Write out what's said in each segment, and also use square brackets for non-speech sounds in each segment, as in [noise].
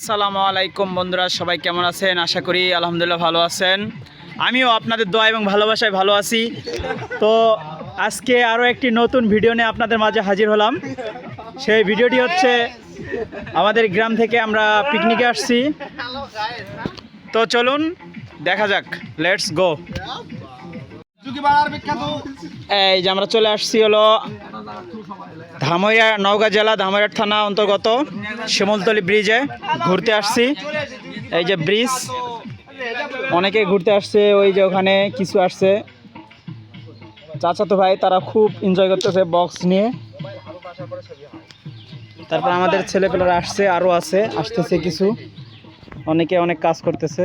আসসালামু আলাইকুম বন্ধুরা সবাই কেমন আছেন? আশা করি আলহামদুলিল্লাহ ভালো আছেন। আমিও আপনাদের দোয়া এবং ভালোবাসায় ভালো আছি। তো আজকে আরও একটি নতুন ভিডিও নিয়ে আপনাদের মাঝে হাজির হলাম। সেই ভিডিওটি হচ্ছে আমাদের গ্রাম থেকে আমরা পিকনিকে আসছি। তো চলুন দেখা যাক। লেটস গো এই যে আমরা চলে আসছি হলো ধামইয়া নওগাঁ জেলা ধামইয়ার থানা অন্তর্গত, শিমলতলি ব্রিজে ঘুরতে আসছি। এই যে ব্রিজ অনেকে ঘুরতে আসছে, ওই যে ওখানে কিছু আসছে। চাচাতো ভাই, তারা খুব এনজয় করতেছে বক্স নিয়ে। তারপর আমাদের ছেলেপেলেরা আসছে, আরও আছে, আসতেছে কিছু। অনেকে অনেক কাজ করতেছে।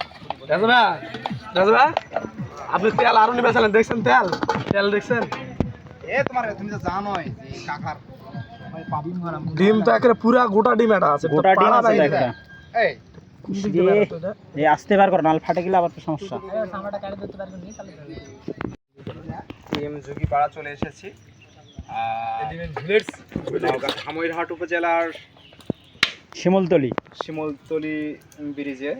রাজবা রাজবা আপনি তেল আরও নিবে চালেন দেখছেন তেল? তেল দেখছেন? ডিম তো একেবারে পুরা গোটা ডিম এটা আছে গোটা ডিম আছে একটা। এই আসতে বার করো নাল ফাটে গেলে আবার তো সমস্যা। চলে এসেছি। খামইরহাট উপজেলার শিমলতলি। শিমলতলি ব্রিজে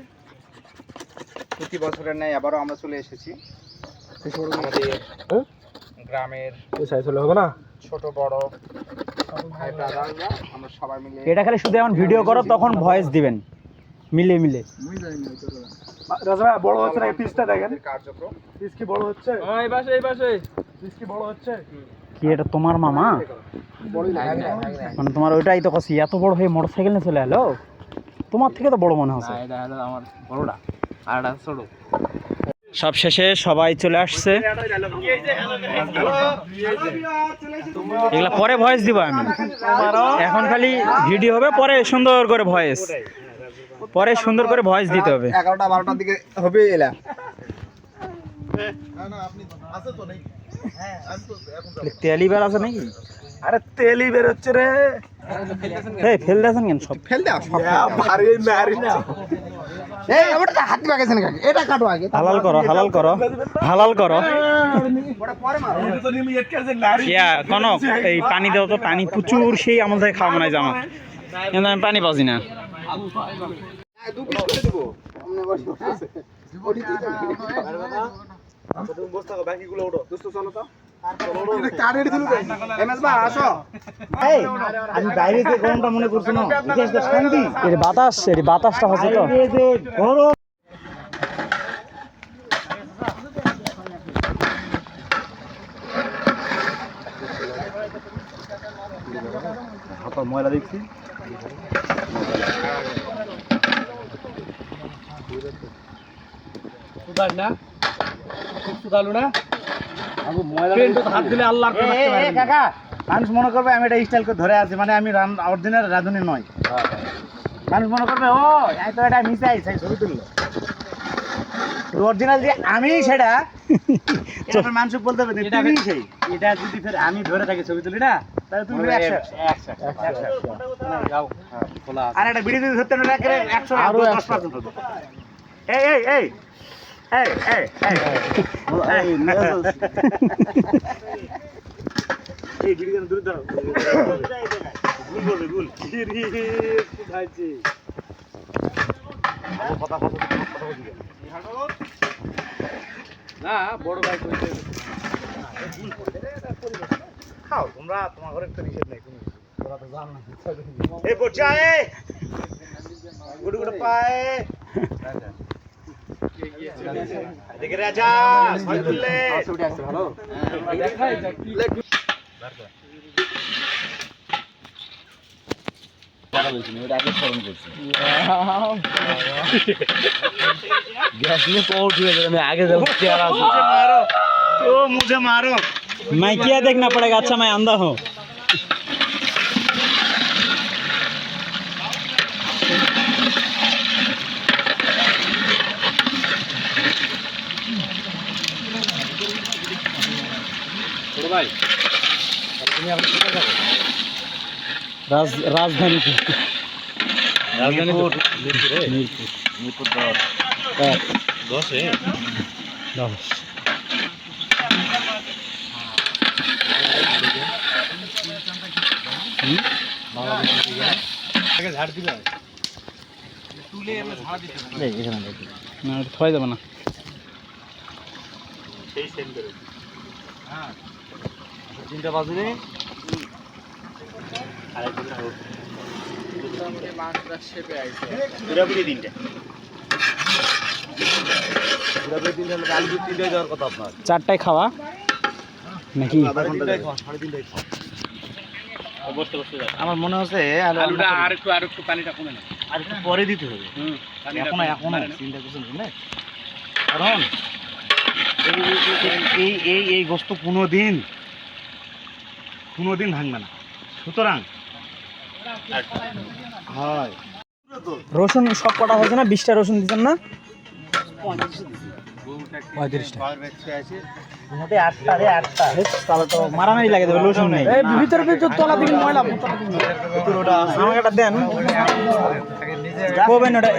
প্রতি বছরের ন্যায় আবারও আমরা চলে এসেছি। আমাদের হ্যাঁ? গ্রামের হবে না? ছোট বড় আমরা সবাই মিলে এটা খালি শুধু এমন ভিডিও করো তখন ভয়েস দিবেন। মিলে মিলে। রাজা বড় হচ্ছে না পিসটা দেখেন। কার্যক্রম। পিস কি বড় হচ্ছে? এই পাশে এই পাশে। পিস কি বড় হচ্ছে? কি এটা তোমার মামা? মানে তোমার ওইটাই তো কছি এত বড় হয়ে মোটর সাইকেল নিয়ে চলে এলো? তোমার থেকে তো বড় মনে হচ্ছে। আমার বড়টা। এটা সব শেষে সবাই চলে আসছে। এগুলা পরে ভয়েস দিব আমি। এখন খালি ভিডিও হবে পরে সুন্দর করে ভয়েস পরে সুন্দর করে ভয়েস দিতে হবে। এগারোটা বারোটার দিকে হবে এলা। তেলি বের আছে নাকি? আরে তেলই বের হচ্ছে রে। এই ফেল দিয়েছেন কেন সব? ফেল এই ওটা হাত লাগাইছেন কাকে এটা কাটো আগে। হালাল করো হালাল করো। হালাল করো। ইয়া কনক এই পানি দাও তো পানি প্রচুর সেই আমল থেকে খাওয়া মনে হয় জামা কিন্তু আমি পানি পাচ্ছি না। হ্যাঁ, বাকিগুলো ওঠো। দোস্ত চলো তো। আমি বাইরে যে গরমটা মনে করছ না শান্তি। এর বাতাস এর বাতাসটা হচ্ছে তো। গরম। ময়লা দেখছি। সুদার না? সুদালু না? হাত দিলে আল্লাহ কাকা মানুষ মনে করবে আমি এটা স্টাইল করে ধরে আছি মানে আমি অরিজিনাল রাঁধুনি নয়। মানুষ মনে করবে ও আমি তো এটা মিশাই সেই ছবি তুললো। অরিজিনাল যে আমি সেটা [laughs] মানুষ বলতে যে তুমি সেই। এটা যদি ফের আমি ধরে থাকি ছবি তুলি না? তাহলে তুমি আর একটা ভিডিও যদি ধরতে না একশো আরও দশ পার্সেন্ট হতো এই এই। Hey, hey, hey. Well, hey, [laughs] Nazos. এই গিরিগান দূর দাও। ভুল বলে ভুল গিরি ভাইছি কথা কথা কথা বলি না বড় ভাই কইতে ভুল খাও তোমরা তোমার ঘরে একটা নিষেধ নাই কোনো তোরা তো জান না। এই পর্যায়ে। গুড় গুড় পায়ে। হ্যাঁ, হ্যাঁ। গ্যাস নিয়ে পৌঁছ হয়ে যাবে আমি আগে যাব मुझे मारो तो मुझे मारो मैं क्या देखना पड़ेगा अच्छा मैं अंधा हूँ ভাই তুমি এখন কোথায় থাকো রাজ রাজধানীতে রাজধানী মিরপুর? মিরপুর। দশ। দশে? দশ। ঝাড় দিবে না এটা থোয়া যাবে না। তিনটা বাজে পুরাপুরি তিনটা। পুরাপুরি তিনটা হলে কাল তিনটায় যাওয়ার কথা আপনার। চারটায় খাওয়া? নাকি? আমার মনে হচ্ছে আলুটা আর একটু আর একটু পানিটা কমে না আর একটু পরে দিতে হবে। এখন এখন চিন্তা করছেন কারণ এই- এই- এই গোস্ত কোনো দিন কোনো দিন ভাঙবে না। সুতরাং হয়। রসুন সব কটা হয়েছে না? বিশটা রসুন দিতেন না? পঁয়ত্রিশটা। মোটে আটটা রে আটটা। তাহলে তো মারামারি লাগে দেবে রসুন নেই। ভিতরে ভিতর তলা দিকে ময়লা আমাকে দেন। করবেন ওটা